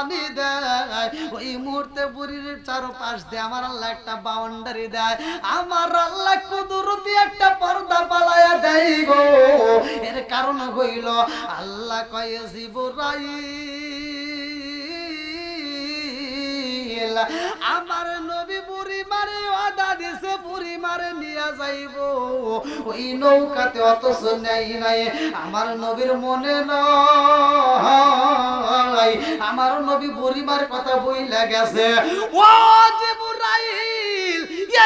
পানি দেয়। ওই মুহূর্তে চারপাশ দিয়ে আমার আল্লাহ একটা বাউন্ডারি দেয়। আমার আল্লাহ কুদুরতি একটা পর্দা পালায়া দেয় গো। এর কারণ হইল, আল্লাহ কয়ে জিবরাই আমার নবী ওয়াদা দিছে পুরি মারে নিয়া যাইব। ওই নৌকাতে অত নেই নাই। আমার নবীর মনে নাই। আমার নবী বুড়িমার কথা বই গেছে। ও জিবরাইল!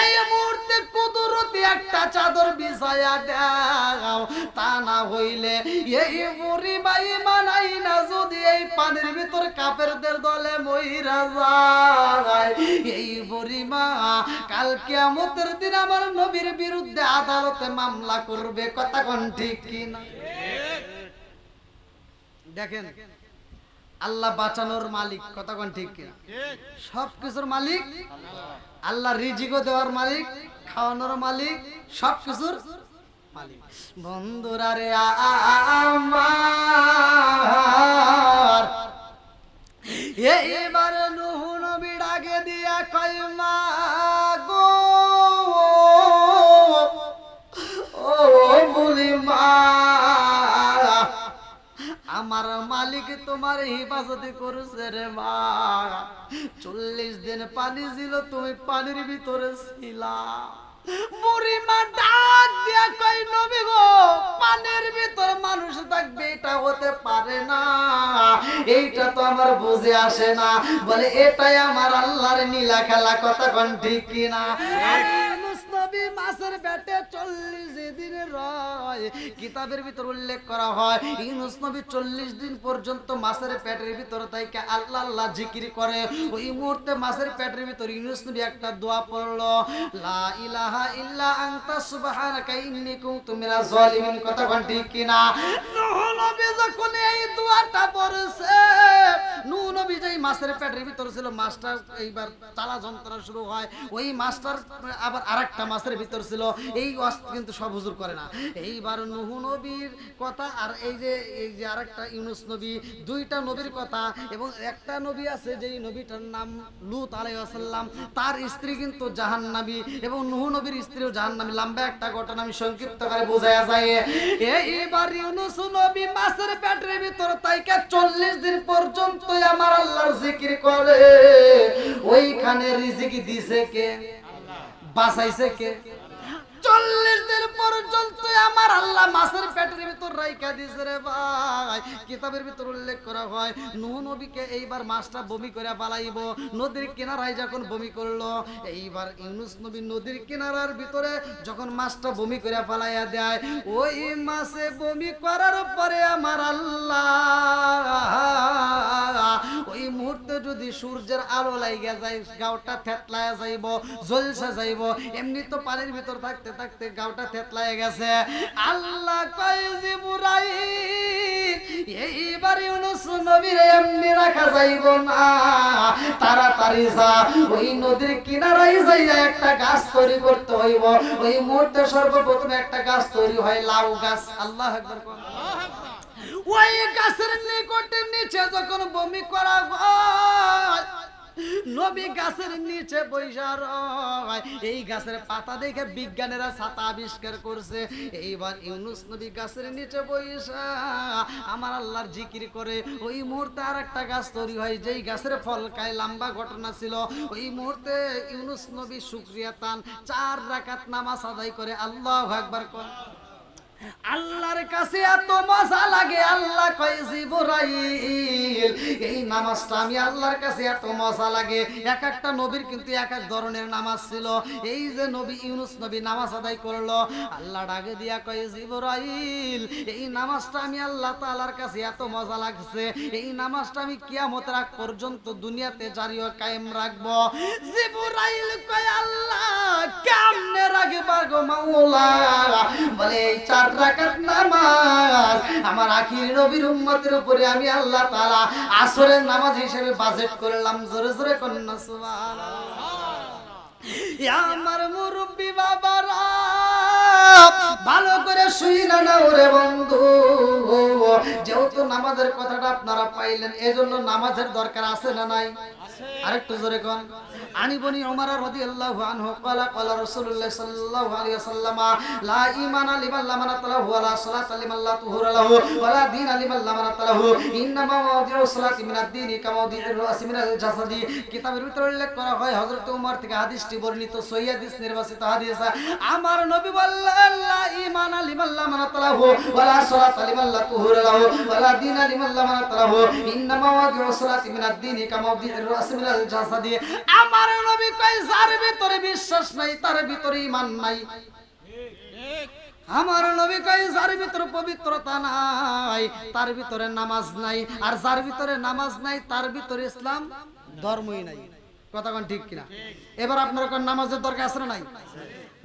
এই মুহূর্তে কুদরতি একটা চাদর বিছায়া দাও। তা না হইলে এই বুড়ি বাই মানাই না যদি এই পানির ভিতর কাপেরদের দলে মইরা যায়। এই বুড়ি মা কাল কিয়ামতের দিন আমার নবীর বিরুদ্ধে আদালতে মামলা করবে কথা কোন ঠিক কিনা? দেখেন আল্লাহ বাঁচানোর মালিক কথা কোন ঠিক কিনা? সব কিছুর মালিক আল্লাহ রিজিকও দেওয়ার মালিক খাওয়ানোর মালিক সব কিছুর মালিক। বন্ধুরা রে আমার এইবার আমার মালিক তোমার হিফাজতে করছে রে মা। চল্লিশ দিন পানি ছিল, তুমি পানির ভিতরে ছিলা। পানির ভিতর মানুষ থাকবে, এটা হতে পারে না। এইটা তো আমার বুঝে আসে না। বলে, এটাই আমার আল্লাহর নীলা খেলা, কথা ঠিক কিনা? চল্লিশ দিন রয় কিতাবের ভিতর উল্লেখ করা হয়, ইউনুস নবী চল্লিশ দিন পর্যন্ত মাছের পেটের ভিতর তাইকে আল্লাহ আল্লাহ জিকির করে। ওই মুহূর্তে মাছের পেটের ভিতর ইউনুস নবী একটা দোয়া পড়ল, লা ইলাহা ইল্লা আনতা, সুবহানাকা ইন্নী কুনতু মিনাজ জালিমিন। কথা ঠিক কিনা? নূহ নবী যখন এই দোয়াটা পড়ছে নূহ নবী মাছের পেটের ভিতর ছিল মাছটা এইবার চালা যন্ত্রণা শুরু হয়। ওই মাছটার আবার মাছের ভিতর ছিল। এই কিন্তু সব হুজুর করে না। এইবার নূহ নবীর কথা আর এই যে এই যে ইউনুস নবী, দুইটা নবীর কথা এবং একটা নবী আছে যেই নবীটার নাম লুত আলাইসাল্লাম তার স্ত্রী কিন্তু জাহান্নাবী এবং নূহ নবীর স্ত্রীও লম্বা একটা ঘটনা আমি সংক্ষিপ্ত করে বোঝায়া যায় এইবার ইউনুস নবী মাছের পেটের ভিতর তাইকে চল্লিশ দিন পর্যন্ত আমার আল্লাহর জিকির করে। ওইখানে রিজিক দিছে কে? বাঁচাইছে কে? চল্লিশ দিন পর্যন্ত আমার আল্লাহ মাছের ভিতর যখন মাছটা বমি করে দেয়, ওই বমি করার পরে আমার আল্লাহ, ওই মুহূর্তে যদি সূর্যের আলো লাইগা যায়, গাওটা থেতলায়া যাইব জলসা যাইব, এমনি তো পানির ভিতর থাকতে থাকতে গাওটা থেতলায় গেছে। আল্লাহ কয় জিবরাইল এইবার এমনি রাখা যাইব না। তাড়াতাড়ি যা। ওই নদীর কিনারায় যাইয়া একটা গাছ তৈরি করতে হইব। ওই মুহূর্তে সর্বপ্রথম একটা গাছ তৈরি হয় লাউ গাছ। আল্লাহ ওই গাছের নিকটে নিচে যখন বমি করা হয় নবী গাছের নিচে বৈশা রয়। এই গাছের পাতা দেখে বিজ্ঞানীরা ছাতা আবিষ্কার করছে। এইবার ইউনুস নবী গাছের নিচে বৈশা আমার আল্লাহর জিকির করে ওই মুহূর্তে আর একটা গাছ তৈরি হয়, যেই গাছের ফল খায়। লম্বা ঘটনা ছিল। ওই মুহূর্তে ইউনুস নবী শুক্রিয়া তান চার রাকাত নামাজ আদায় করে আল্লাহ একবার কর আল্লাহর কাছে এত মজা লাগে, আল্লাহ কয় জিবরাইল, এই নামাজটা আমি আল্লাহর কাছে এত মজা লাগে। এক একটা নবীর কিন্তু এক এক ধরনের নামাজ ছিল। এই যে নবী ইউনুস নবী নামাজ আদায় করল, আল্লাহ ডাকে দিয়া কয় জিবরাইল, এই নামাজটা আমি আল্লাহ তাআলার কাছে এত মজা লাগছে। এই নামাজটা আমি কিয়ামতের আগ পর্যন্ত দুনিয়াতে জারি ও কায়েম রাখব। জিবরাইল কয়, আল্লাহ, কেমনে রাখবা গো মাওলা? বলে, এই চার রাকাত নামাজ আমার আখির নবীর উম্মতের উপরে আমি আল্লাহ তাআলা আসরের নামাজ হিসেবে বাজেট করলাম। জোরে জোরে কন্যা, সুবহানাল্লাহ। আমার মুরব্বী বাবারা ভালো করে শুই না না ওরে বন্ধু। যেহেতু নামাজের কথাটা আপনারা পাইলেন, এজন্য নামাজের দরকার আছে না নাই? আরেকটু জোরে কোন। আনি বনি ওমর রাদিয়াল্লাহু আনহু ক্বালা ক্বালা রাসূলুল্লাহ সাল্লাল্লাহু আলাইহি ওয়াসাল্লাম, লা ঈমানা লিমান লা মানাত লাহু ওয়া লিমান লা তুহুরা লাহু ওয়া লিমান লা মানাত লাহু। ইন্নামা মাওদিউ সালাতি মিনাদ দীনি কামাওদিউর রাসি মিনাল জাসাদি। কিতাবের ভিতরে উল্লেখ করা হয়, হযরত ওমর থেকে হাদিসটি বর্ণিত সহিহ হাদিস, নির্বাচিত হাদিস। আমার নবী বললেন, লা ঈমানা লিমান লা মানাত লাহু ওয়া লা সালাতা লিমান লা তুহুরা লাহু ওয়া লিমান লা মানাত লাহু। ইন্নামা মাওদিউ সালাতি মিনাদ দীনি কামাওদিউর রাসি মিনাল জাসাদি আমার নবী যার ভিতরে বিশ্বাস নাই, তার ভিতরে ঈমান নাই। আমার নবী যার ভিতরে পবিত্রতা নাই, তার ভিতরে নামাজ নাই। আর যার ভিতরে নামাজ নাই, তার ভিতরে ইসলাম ধর্মই নাই। কথা ঠিক কিনা? এবার আপনার কোন নামাজের দরকার আছে নাই?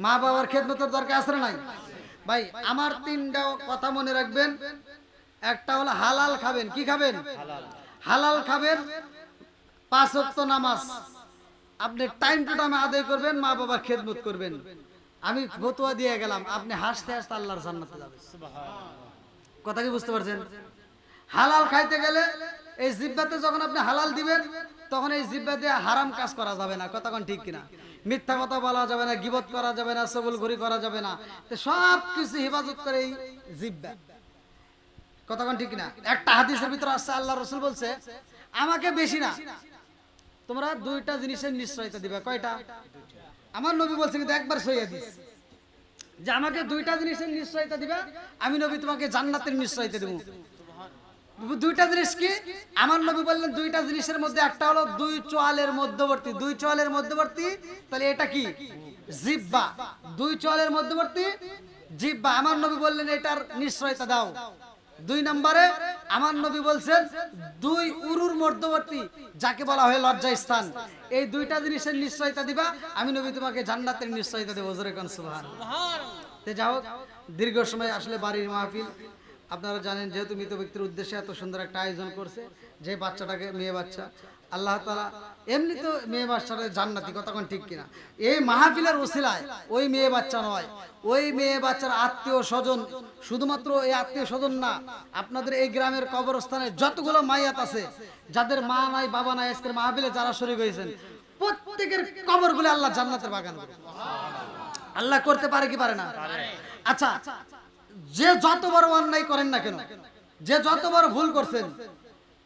মা বাবার খেদমতের দরকার আছে নাই? ভাই, আমার তিনটা কথা মনে রাখবেন। একটা হলো হালাল খাবেন। কি খাবেন? হালাল খাবেন। পাঁচ ওয়াক্ত নামাজ। আপনি টাইম টু টাইম আদায় করবেন মা বাবার খেদমত করবেন। আমি ফতুয়া দিয়ে গেলাম আপনি হাসতে হাসতে আল্লাহর জান্নাতে যাবেন। কথা কি বুঝতে পারছেন? হালাল খাইতে গেলে এই জিব্বাতে যখন আপনি হালাল দিবেন তখন এই জিব্বা দিয়ে হারাম কাজ করা যাবে না। কথা কতক্ষণ ঠিক কিনা? মিথ্যা কথা বলা যাবে না গিবত করা যাবে না সবল ঘুরি করা যাবে না। সব কিছু হেফাজত করে এই জিব্বা। কতক্ষণ ঠিক কিনা? একটা হাদিসের ভিতরে আসছে আল্লাহ রসুল বলছে আমাকে বেশি না তোমরা দুইটা জিনিসের নিশ্চয়তা দিবে। কয়টা? আমার নবী বলছে কিন্তু একবার সইয়া দিস যে আমাকে দুইটা জিনিসের নিশ্চয়তা দিবে, আমি নবী তোমাকে জান্নাতের নিশ্চয়তা দেবো। দুইটা জিনিস কি? আমার নবী বললেন দুইটা জিনিসের মধ্যে একটা হলো দুই চোয়ালের মধ্যবর্তী। দুই চোয়ালের মধ্যবর্তী, তাহলে এটা কি? জিব্বা দুই চোয়ালের মধ্যবর্তী জিব্বা আমার নবী বললেন এটার নিশ্চয়তা দাও। দুই নম্বরে আমার নবী বলছেন দুই উরুর মধ্যবর্তী যাকে বলা হয় লজ্জা স্থান। এই দুইটা জিনিসের নিশ্চয়তা দিবা আমি নবী তোমাকে জান্নাতের নিশ্চয়তা দেবো সুবহান। তে যাও দীর্ঘ সময় আসলে বাড়ির মাহফিল। আপনারা জানেন যেহেতু মৃত ব্যক্তির উদ্দেশ্যে এত সুন্দর একটা আয়োজন করছে যে বাচ্চাটাকে মেয়ে বাচ্চা আল্লাহ তালা এমনি তো মেয়ে বাচ্চাটা জান্নাতি কতক্ষণ ঠিক কিনা? এই মাহফিলের ওসিলায় ওই মেয়ে বাচ্চা নয়, ওই মেয়ে বাচ্চার আত্মীয় স্বজন, শুধুমাত্র এই আত্মীয় স্বজন না, আপনাদের এই গ্রামের কবরস্থানে যতগুলো মাইয়াত আছে, যাদের মা নাই, বাবা নাই, আজকের মাহফিলে যারা শরীর হয়েছেন, প্রত্যেকের কবর কবরগুলো আল্লাহ জান্নাতের বাগান আল্লাহ করতে পারে কি পারে না? আচ্ছা যে যত বড় অন্যায় করেন না কেন, যে যত বড় ভুল করছেন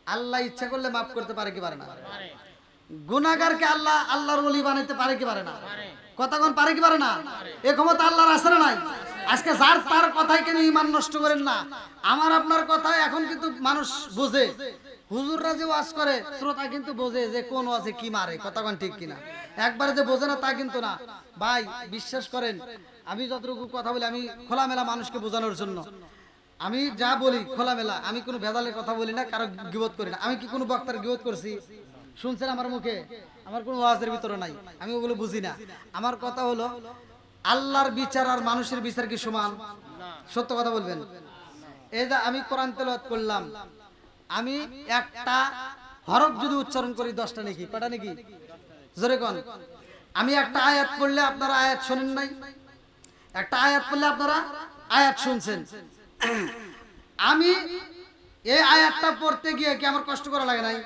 আল্লাহ ইচ্ছা করলে মাফ করতে পারে কি পারে না? গুনাগারকে আল্লাহ আল্লাহর ওলি বানাইতে পারে কি পারে না? কতক্ষণ পারে কি পারে না? এ ক্ষমতা আল্লাহর আছে না নাই? আজকে যার তার কথাই কেন ইমান নষ্ট করেন না? আমার আপনার কথায় এখন কিন্তু মানুষ বোঝে। হুজুররা যে ওয়াজ করে শ্রোতা কিন্তু বোঝে যে কোন ওয়াজে কি মারে কতক্ষণ ঠিক কিনা? একবারে যে বোঝে না তা কিন্তু না। ভাই বিশ্বাস করেন আমি যতটুকু কথা বলি আমি খোলামেলা মানুষকে বোঝানোর জন্য। আমি যা বলি খোলামেলা, আমি কোনো ভেদালের কথা বলি না, কারও গিবোধ করি না। আমি কি কোনো বক্তার গিবোধ করছি? শুনছেন আমার মুখে? আমার কোনো ওয়াজের ভিতরে নাই, আমি ওগুলো বুঝি না। আমার কথা হলো, আল্লাহর বিচার আর মানুষের বিচার কি সমান? সত্য কথা বলবেন? এই যে আমি কোরআন তেলাওয়াত করলাম, আমি একটা হরফ যদি উচ্চারণ করি, দশটা নাকি? কটা নাকি? জোরে কোন। আমি একটা আয়াত পড়লে আপনারা আয়াত শোনেন নাই? একটা আয়াত পড়লে আপনারা আয়াত শুনছেন। আমি এই আয়াতটা পড়তে গিয়ে কি আমার কষ্ট করা লাগে নাই?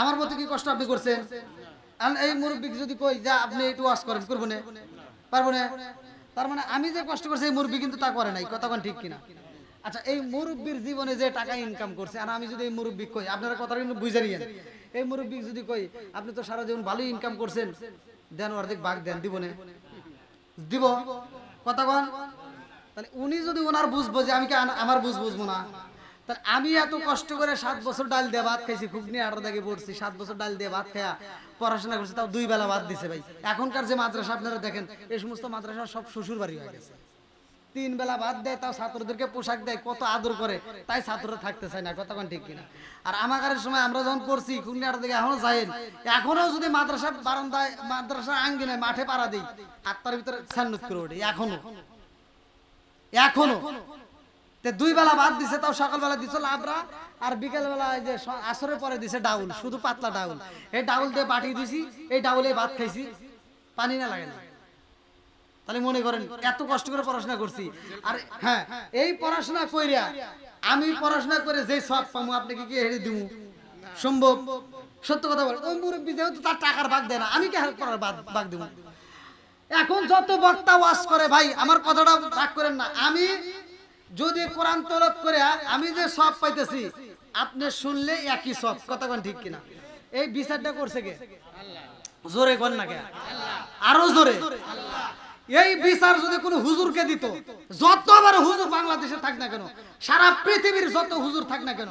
আমার মতো কি কষ্ট আপনি করছেন? এই মুরব্বী যদি কই যা আপনি একটু ওয়াশ করেন, করব না? পারব না? তার মানে আমি যে কষ্ট করছি, এই মুরব্বী কিন্তু তা করে নাই কতক্ষণ ঠিক কিনা? আচ্ছা এই মুরব্বীর জীবনে যে টাকা ইনকাম করছে, আর আমি যদি এই মুরব্বী কই, আপনারা কথা কিন্তু বুঝে নিয়েন। এই মুরব্বী যদি কই, আপনি তো সারা জীবন ভালোই ইনকাম করছেন, দেন অর্ধেক বাঘ দেন, দিব না? দিব? কতক্ষণ তাহলে উনি যদি ওনার বুঝব যে আমি কি আমার বুঝ বুঝব না? তাহলে আমি এত কষ্ট করে সাত বছর ডাল দিয়ে ভাত খাইছি খুবনি আট দাগে পড়ছি, সাত বছর ডাল দিয়ে ভাত খায়া পড়াশোনা করছি, তাও দুই বেলা ভাত দিছে ভাই। এখনকার যে মাদ্রাসা, আপনারা দেখেন এই সমস্ত মাদ্রাসা সব শ্বশুর বাড়ি হয়ে গেছে। তিন বেলা ভাত দেয়, তাও ছাত্রদেরকে পোশাক দেয়, কত আদর করে, তাই ছাত্ররা থাকতে চায় না কতক্ষণ ঠিক কিনা? আর আমাকারের সময় আমরা যখন পড়ছি খুলনি আট দিকে এখনও যাইন এখনও যদি মাদ্রাসা বারান্দায় মাদ্রাসা আঙ্গিনায় মাঠে পাড়া দিই, আত্মার ভিতরে সান্নুত করে ওঠে, এখনও। এখনও। দুই বেলা ভাত দিছে, তাও সকালবেলা দিছে লাবরা আর বিকেল বেলা যে আসরের পরে দিছে ডাউল, শুধু পাতলা ডাউল। এই ডাউল দিয়ে বাটি দিছি, এই ডাউলে ভাত খাইছি, পানি না লাগে না। তাহলে মনে করেন, এত কষ্ট করে পড়াশোনা করছি। আর হ্যাঁ এই পড়াশোনা কইরা আমি পড়াশোনা করে যে সব পামু, আপনাকে কি হেরে দিমু? সম্ভব? সত্য কথা বলেন ওই মুরব্বী যেহেতু তার টাকার ভাগ দেয় না, আমি কি হেল্প করার ভাগ দেবো এখন যত বক্তা ওয়াজ করে, ভাই, আমার কথাটা রাগ করেন না। আমি যদি কোরআন তলত করে আমি যে সব পাইতেছি, আপনি শুনলে একই সব। কোন ঠিক কিনা? এই বিচারটা করছে কে? জোরে কর না কে? আরও জোরে। এই বিচার যদি কোনো হুজুরকে দিত যত বড় হুজুর বাংলাদেশে থাক না কেন, সারা পৃথিবীর যত হুজুর থাক না কেন,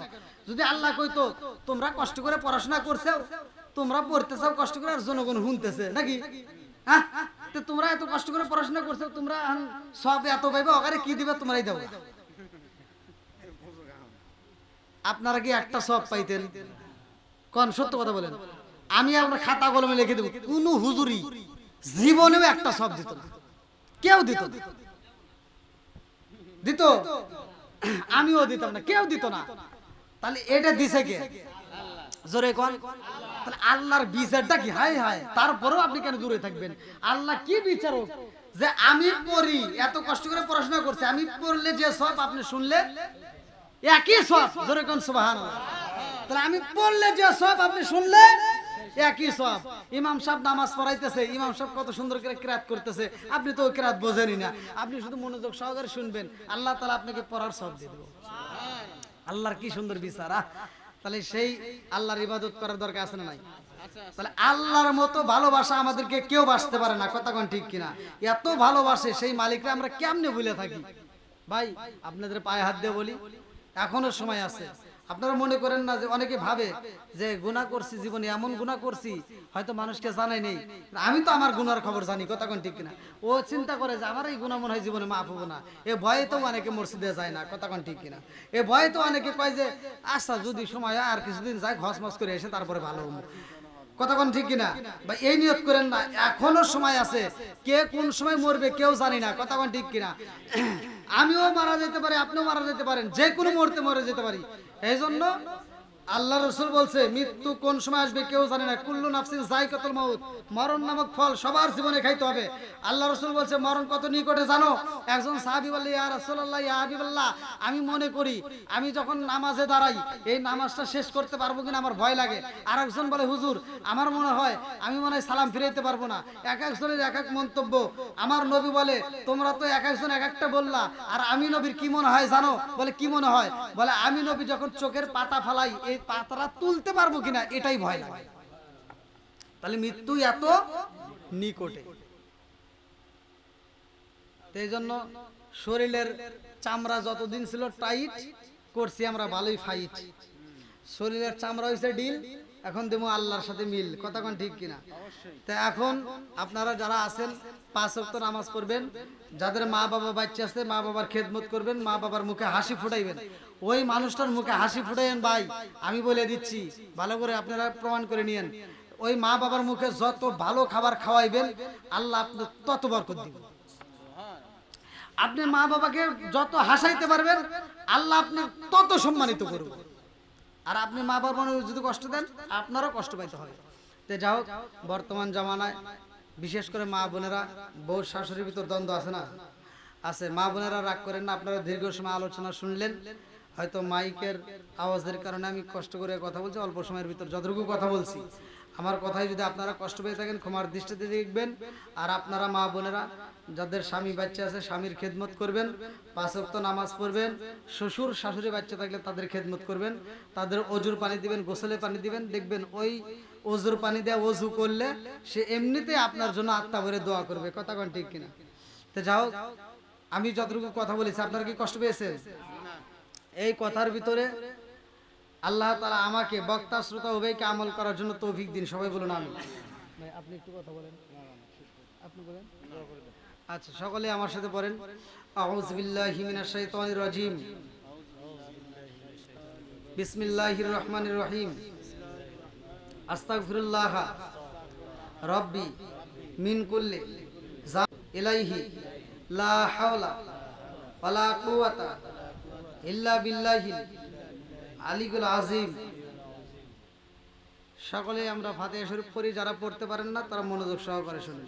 যদি আল্লাহ কইতো, তোমরা কষ্ট করে পড়াশোনা করছ তোমরা পড়তেছো কষ্ট করে আর জনগণ শুনতেছে নাকি? হ্যাঁ? তো তোমরা এত কষ্ট করে পড়াশোনা করছ, তোমরা সব এত পাইবে ওখানে কি দিবে তোমরাই দাও। আপনারা কি একটা সব পাইতেন? কোন সত্য কথা বলেন? আমি আপনার খাতা কলমে লিখে দেবো। কোন হুজুরি জীবনেও একটা সব দিত কেউ দিত দিত? আমিও দিতাম না, কেউ দিত না। তাহলে এটা দিছে কে? জোরে কোন? আল্লাহর বিচারটা কি? হাই হাই তারপরেও আপনি কেন দূরে থাকবেন? আল্লাহ কি বিচারক? যে আমি পড়ি, এত কষ্ট করে পড়াশোনা করছি, আমি পড়লে যে সব আপনি শুনলে একই সব। জোরে কোন সুবাহান তাহলে আমি পড়লে যে সব আপনি শুনলে একই সব। ইমাম সাহেব নামাজ পড়াইতেছে, ইমাম সাহেব কত সুন্দর করে ক্রাত করতেছে। আপনি তো ক্রাত বোঝেনই না। আপনি শুধু মনোযোগ সহকারে শুনবেন, আল্লাহ তালা আপনাকে পড়ার সব দিয়ে দেবো। আল্লাহর কি সুন্দর বিচার? তাহলে সেই আল্লাহর ইবাদত করার দরকার আছে না নাই? তাহলে আল্লাহর মতো ভালোবাসা আমাদেরকে কেউ বাসতে পারে না কথা কোন ঠিক কিনা? এত ভালোবাসে সেই মালিকরা আমরা কেমনে ভুলে থাকি? ভাই আপনাদের পায়ে হাত দিয়ে বলি এখনও সময় আছে। আপনারা মনে করেন না যে অনেকে ভাবে যে গুনাহ করছি জীবনে, এমন গুনাহ করছি, হয়তো মানুষকে জানাই নেই। আমি তো আমার গুনার খবর জানি, কথা কোন ঠিক কিনা? ও চিন্তা করে যে আমার এই গুনাহ মনে হয় জীবনে মাফ হব না। এ ভয়ে তো অনেকে মসজিদে যায় না, কথা কোন ঠিক কিনা? এ ভয়ে তো অনেকে কয় যে আচ্ছা যদি সময় আর কিছুদিন যায় ঘস মস করে এসে তারপরে ভালো হব। কথা কোন ঠিক কিনা? বা এই নিয়ত করেন না, এখনও সময় আছে। কে কোন সময় মরবে কেউ জানি না, কথা কোন ঠিক কিনা? আমিও মারা যেতে পারি, আপনিও মারা যেতে পারেন, যে কোনো মুহূর্তে মরে যেতে পারি। এই জন্য আল্লাহ রসুল বলছে, মৃত্যু কোন সময় আসবে কেউ জানে না। কুল্লু নাফসিন জাইকাতুল মাউত, মরণ নামক ফল সবার জীবনে খাইতে হবে। আল্লাহ রসুল বলছে, মরণ কত নিকটে জানো? একজন সাহাবী বললে, ইয়া রাসূলুল্লাহ, ইয়া হাবিবাল্লাহ, আমি মনে করি, আমি যখন নামাজে দাঁড়াই, এই নামাজটা শেষ করতে পারব কিনা আমার ভয় লাগে। আর একজন বলে, হুজুর, আমার মনে হয়, আমি মনে হয় সালাম ফিরাইতে পারব না। এক একজনের এক এক মন্তব্য। আমার নবী বলে, তোমরা তো এক একজন এক একটা বললা, আর আমি নবীর কি মনে হয় জানো? বলে, কি মনে হয়? বলে, আমি নবী যখন চোখের পাতা ফালাই, এই পাতাটা তুলতে পারব কিনা, এটাই ভয় লাগে। তাহলে মৃত্যু এত নিকটে। এই জন্য শরীরের চামড়া যতদিন ছিল টাইট, করছি আমরা ভালোই ফাইট শরীরের চামড়া হয়েছে ডিল এখন দেবো আল্লাহর সাথে মিল। কথা কোন ঠিক কিনা? তো এখন আপনারা যারা আছেন পাঁচ ওয়াক্ত নামাজ পড়বেন যাদের মা বাবা বাচ্চা আছে মা বাবার খেদমত করবেন মা বাবার মুখে হাসি ফুটাইবেন। ওই মানুষটার মুখে হাসি ফুটাইবেন ভাই আমি বলে দিচ্ছি ভালো করে আপনারা প্রমাণ করে নিয়েন। ওই মা বাবার মুখে যত ভালো খাবার খাওয়াইবেন আল্লাহ আপনার তত বরকত দিবেন। আপনি মা বাবাকে যত হাসাইতে পারবেন আল্লাহ আপনি তত সম্মানিত করবে আর আপনি মা বাবার মনে যদি কষ্ট দেন, আপনারও কষ্ট পাইতে হয় তো যা হোক, বর্তমান জামানায় বিশেষ করে মা বোনেরা, বউ শাশুড়ির ভিতর দ্বন্দ্ব আছে না? আছে। মা বোনেরা রাগ করেন না, আপনারা দীর্ঘ সময় আলোচনা শুনলেন। হয়তো মাইকের আওয়াজের কারণে আমি কষ্ট করে কথা বলছি, অল্প সময়ের ভিতর যতটুকু কথা বলছি। আমার কথায় যদি আপনারা কষ্ট পেয়ে থাকেন, ক্ষমার দৃষ্টিতে দেখবেন। আর আপনারা মা বোনেরা যাদের স্বামী বাচ্চা আছে স্বামীর খেদমত করবেন পাঁচ ওয়াক্ত নামাজ পড়বেন শ্বশুর শাশুড়ি বাচ্চা থাকলে তাদের খেদমত করবেন তাদের অজুর পানি দিবেন গোসলে পানি দিবেন দেখবেন ওই অজুর পানি দেওয়া অজু করলে সে এমনিতে আপনার জন্য আত্মা ভরে দোয়া করবে। কথা কোন ঠিক কিনা? তো যাও আমি যতটুকু কথা বলেছি আপনারা কি কষ্ট পেয়েছেন? এই কথার ভিতরে আল্লাহ তালা আমাকে বক্তা শ্রোতা উভয়কে আমল করার জন্য তৌফিক দিন। সবাই বলুন আমি আপনি একটু কথা বলেন। আপনি বলেন। আচ্ছা সকলে আমার সাথে পড়েন। আউযু বিল্লাহি মিনাশ শাইতানির রাজিম। বিসমিল্লাহির রহমানির রহিম। আস্তাগফিরুল্লাহ। রব্বি মিন কুল্লি ইলাইহি লা হাওলা ওয়ালা কুওয়াতা ইল্লা বিল্লাহিল আলিগুল আজিম সকলে আমরা ফাতিহা শরীফ পড়ি, যারা পড়তে পারেন না, তারা মনোযোগ সহকারে শুনুন।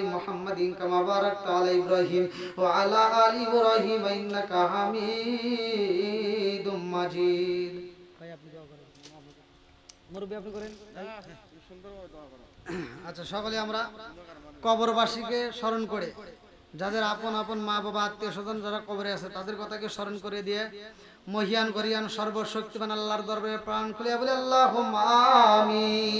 آل محمد كما باركت على إبراهيم وعلى آل إبراهيم إنك حميد مجيد আচ্ছা সকলে আমরা কবরবাসীকে স্মরণ করে যাদের আপন আপন মা বাবা আত্মীয় স্বজন যারা কবরে আছে তাদের কথাকে স্মরণ করে দিয়ে মহিয়ান করিয়ান সর্বশক্তিমান আল্লাহর দরবারে প্রাণ খুলিয়া বলে আল্লাহ আমিন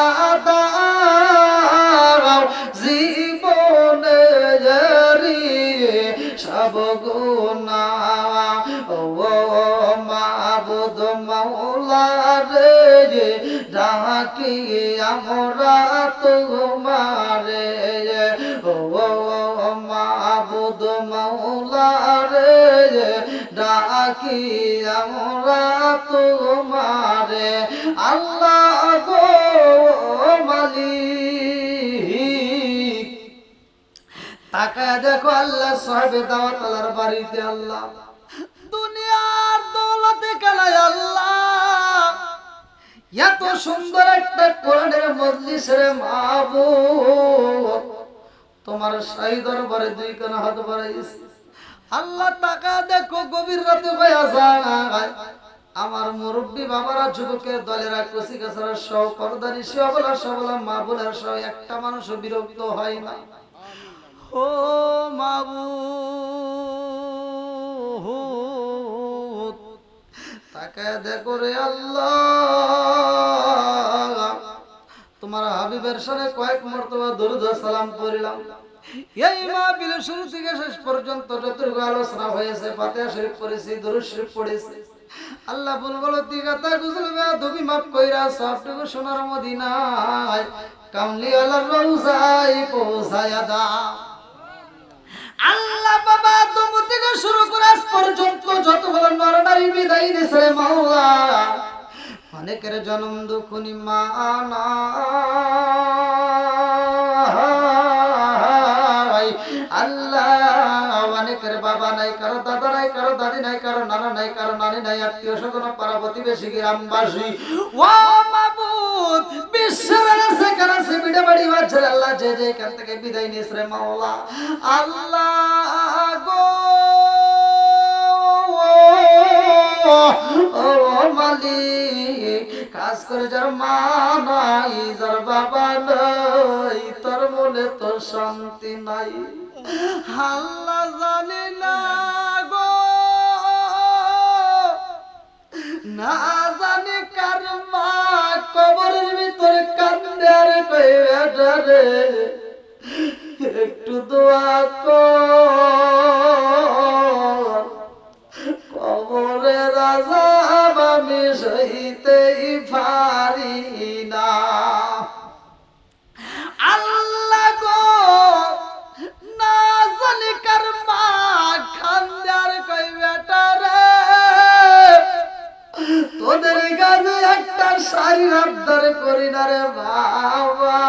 ডাকি আমরা তোমারে। ও মাবুদ মাওলা রে ডাকি আমরা তোমারে। আল্লাহ গো মালিক তাকায় দেখো আল্লাহ সাহেবে দাওয়াত আল্লাহর বাড়িতে আল্লাহ। দুনিয়ার দৌলতে কেনায় আল্লাহ। এত সুন্দর একটা কোরআনের মজলিস রে মাবু তোমার সাই দরবারে দুই কানা হাত বাড়াইছি। আল্লাহ টাকা দেখো, গভীর রাতে আমার মুরব্বী বাবারা যুবকের দলেরা কচি কাছারা সহ করদারি সবলা সবলা মা বোনের সহ একটা মানুষও বিরক্ত হয় না। ও মাবু তাকায় দেখো রে আল্লাহ। হাবিবের সাথে কয়েক মর্তবা দরুদ সালাম করিলাম এই মাহফিলে শুরু থেকে শেষ পর্যন্ত যতটুকু আলোচনা হয়েছে, ফাতিহা শরীফ পড়েছি, দরুদ শরীফ পড়েছি। আল্লাহ বল বল দিগাতা গুজল বে দবি মাফ কইরা সবটুকু সোনার মদিনায় কামলি আলার রওজাই পৌঁছায়া দাও আল্লাহ বাবা তুমি থেকে শুরু করে আজ পর্যন্ত যতগুলো নরনারী বিদায় দিছে মাওলা অনেকের জন্ম দুঃখনি মানা আল্লাহ, অনেকের বাবা নাই, কারও দাদা নাই, কারও দাদি নাই, কারও নানা নাই, কারও নানি নাই, আত্মীয় স্বজন পাড়া প্রতিবেশী গ্রামবাসী। ও মাবুদ বিশ্বের সেখানে সে বিড়ে বাড়ি বাজছে আল্লাহ যে যে এখান থেকে বিদায় নিয়েছে মাওলা। আল্লাহ গো। ও মালিক, কাজ করে যার মা নাই, যার বাবা নাই, তার মনে তো শান্তি নাই। আল্লাহ জানি না গো, না জানি কার মা কবরের ভিতরে কান্দে আর কই একটু দোয়া কর। সইতেই পারি না। আল্লাহ গো, না জানি কার মা খান্দার কই বেটা রে। তোদের কাছে একটা শাড়ি আবদার করি না রে বাবা।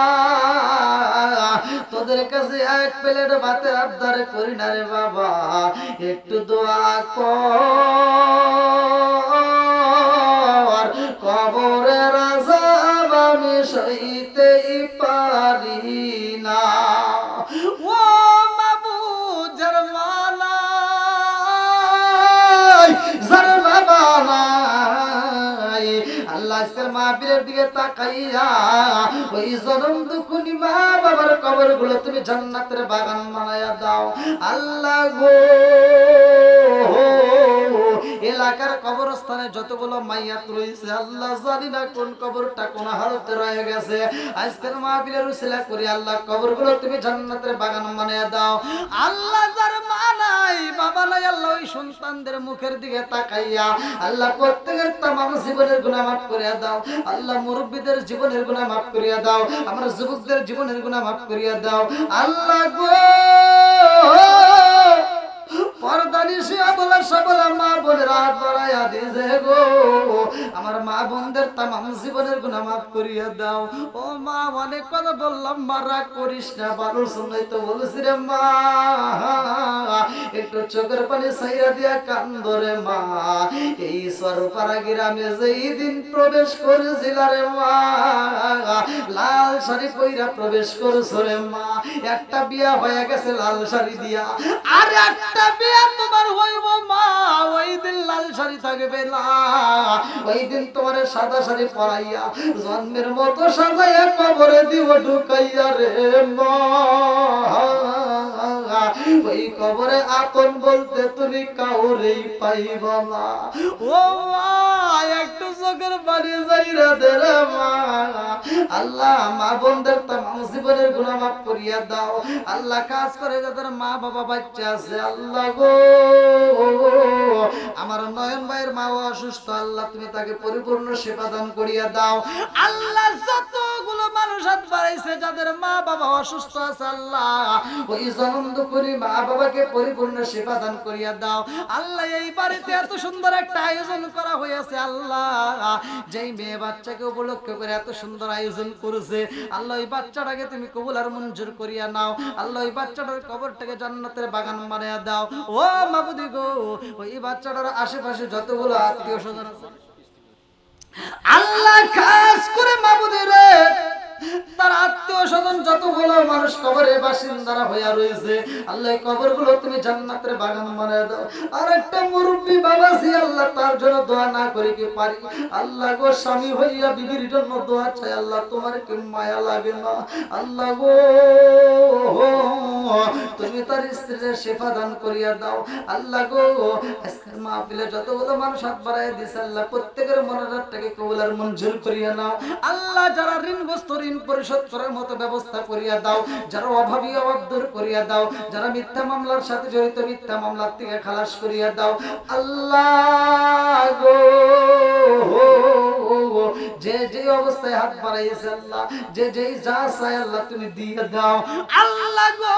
তোদের কাছে এক প্লেট ভাতে আবদার করি না রে বাবা। একটু দোয়া কর। কবরের আজাব আমি সইতেই পারি না। ও মাবু জরমানা জরমানাই আল্লাহ আজকের মাহফিলের দিকে তাকাইয়া ওই জনম দুখুনি মা বাবার কবরগুলো তুমি জান্নাতের বাগান বানায়া দাও। আল্লাহ গো। এলাকার কবরস্থানে যতগুলো মাইয়াত রয়েছে, আল্লাহ জানি না কোন কবরটা কোন হালতে রয়ে গেছে। আজকের মাহফিলের উসিলা করি, আল্লাহ কবরগুলো তুমি জান্নাতের বাগান বানিয়ে দাও। আল্লাহ যার মা নাই, বাবা নাই, আল্লাহ ওই সন্তানদের মুখের দিকে তাকাইয়া আল্লাহ প্রত্যেকের তামাম জীবনের গুনাহ মাফ করিয়া দাও। আল্লাহ মুরব্বীদের জীবনের গুনাহ মাফ করিয়া দাও। আমার যুবকদের জীবনের গুনাহ মাফ করিয়া দাও। আল্লাহ গো! হাত বাড়াইয়া দিয়েছে গো। আমার মা বোনদের তামাম জীবনের গুণা মাফ করিয়া দাও। ও মা, অনেক কথা বললাম মা রাগ করিস না ভালো শুনে তো বলছি রে মা। একটু চোখের পানি সাইয়া দিয়া কান্দরে মা। এই সরপাড়া গ্রামে যেই দিন প্রবেশ করেছিল রে মা, লাল শাড়ি পইরা প্রবেশ করছ রে মা। একটা বিয়া হয়ে গেছে লাল শাড়ি দিয়া। আর একটা বিয়া তোমার হইব মা, ওই লাল শাড়ি থাকবে না। ওই দিন তোমার সাদা শাড়ি পরাইয়া জন্মের মতো সাজাইয়া কবরে দিব ঢুকাইয়া রে ওই কবরে আপন বলতে তুমি কাউরেই পাইব না। ও একটু চোখের বাড়ি রে মা। আল্লাহ, মা বোনদের তামাম জীবনের মাফ করিয়া দাও। আল্লাহ, কাজ করে যাদের মা বাবা বাচ্চা আছে, আল্লাহ গো। আমার নয়ন ভাইয়ের মা অসুস্থ, আল্লাহ তুমি তাকে পরিপূর্ণ সেবা দান করিয়া দাও। আল্লাহ যতগুলো মানুষ হাত বাড়াইছে, যাদের মা বাবা অসুস্থ আছে, আল্লাহ ওই জনন্দ করি মা বাবাকে পরিপূর্ণ সেবা দান করিয়া দাও। আল্লাহ, এই বাড়িতে এত সুন্দর একটা আয়োজন করা হয়েছে আল্লাহ। যেই মেয়ে বাচ্চাকে উপলক্ষ করে এত সুন্দর আয়োজন করেছে, আল্লাহ, ওই বাচ্চাটাকে তুমি কবুল আর মঞ্জুর করিয়া নাও। আল্লাহ, ওই বাচ্চাটার কবরটাকে জান্নাতের বাগান বানিয়ে দাও। ও মাবুদি গো, ওই বাচ্চাটার আশেপাশে যতগুলো আত্মীয় স্বজন আছে। আল্লাহ খাস করে মাবুদের তার আত্মীয় স্বজন যতগুলো মানুষ কবরে বাসিন্দারা হইয়া রয়েছে আল্লাহ কবরগুলো তুমি জান্নাতের বাগান বানিয়ে দাও। আর একটা মুরব্বী বাবা সি আল্লাহ তার জন্য দোয়া না করে কি পারি? আল্লাহ গো, স্বামী হইয়া বিবির জন্য দোয়া চাই, আল্লাহ তোমার কি মায়া লাগে না? আল্লাহ গো তুমি তার স্ত্রীর শেফা দান করিয়া দাও। আল্লাহ গো, আজকের মাহফিলে যতগুলো মানুষ হাত বাড়াই দিছে, আল্লাহ প্রত্যেকের মনের হাতটাকে কবুল আর মঞ্জুর করিয়া নাও। আল্লাহ যারা ঋণগ্রস্ত ঋণ পরিশোধ করার মতো ব্যবস্থা করিয়া দাও, যারা অভাবী অভাব দূর করিয়া দাও, যারা মিথ্যা মামলার সাথে জড়িত, মিথ্যা মামলার থেকে খালাস করিয়া দাও। আল্লাহ গো! অবস্থায় হাত বাড়াইছে আল্লাহ। যে যেই যা চাই আল্লাহ তুমি দিয়ে দাও। আল্লাহ গো,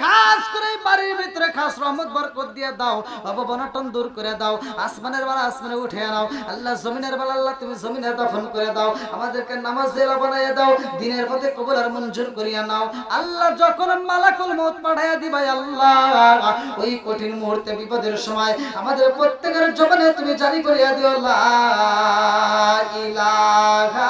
খাস করে বাড়ির ভিতরে খাস রহমত, বরকত দিয়ে দাও। বাবা, বনাটন দূর করে দাও। আসমানের বেলা আসমানে উঠে নাও। আল্লাহ, জমিনের বেলা আল্লাহ তুমি জমিনে দফন করে দাও। আমাদেরকে নামাজ দেলা বানাইয়া দাও। দিনের পথে কবুল আর মঞ্জুর করিয়া নাও। আল্লাহ, যখন মালাকুল মউত পাঠাইয়া দিবাই আল্লাহ, ওই কঠিন মুহূর্তে, বিপদের সময় আমাদের প্রত্যেকের জবানে তুমি জারি করিয়া দিও, লা ইলাহা